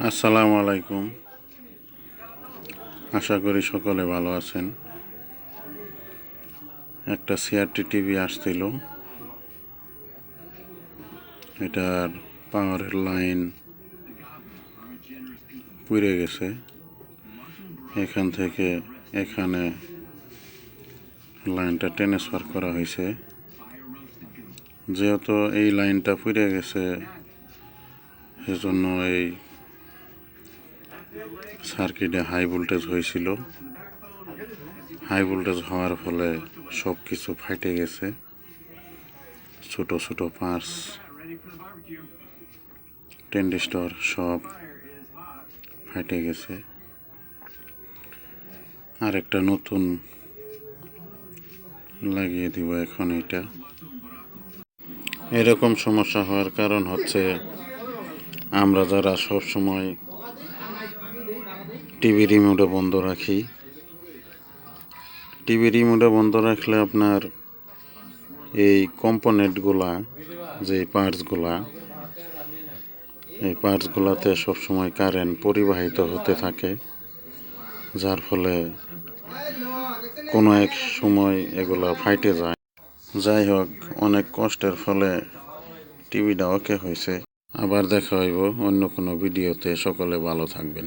আসসালামু আলাইকুম। আশা করি সকলে ভালো আছেন। একটা সিআরটি টিভি আসছিল। এটার পাওয়ারের লাইন পুড়ে গেছে। এখান থেকে এখানে লাইনটা ট্রান্সফার করা হয়েছে। যেহেতু এই লাইনটা পুড়ে গেছে সেজন্য এই সার্কিটে হাই ভোল্টেজ হয়েছিল। হাই ভোল্টেজ হওয়ার ফলে সব কিছু ফাটে গেছে। ছোট ছোট পার্স টেন্ডিস্টর সব ফাটে গেছে। আর একটা নতুন লাগিয়ে দিব এখন এটা। এরকম সমস্যা হওয়ার কারণ হচ্ছে আমরা যারা সব সময় টিভি রিমোটে বন্ধ রাখি। টিভি রিমোটে বন্ধ রাখলে আপনার এই কম্পোনেন্টগুলা, যে পার্টসগুলা, এই পার্টসগুলাতে সবসময় কারেন্ট পরিবাহিত হতে থাকে, যার ফলে কোনো এক সময় এগুলা ফাইটে যায়। যাই হোক, অনেক কষ্টের ফলে টিভিটা ওকে হয়েছে। আবার দেখা হইব অন্য কোনো ভিডিওতে। সকলে ভালো থাকবেন।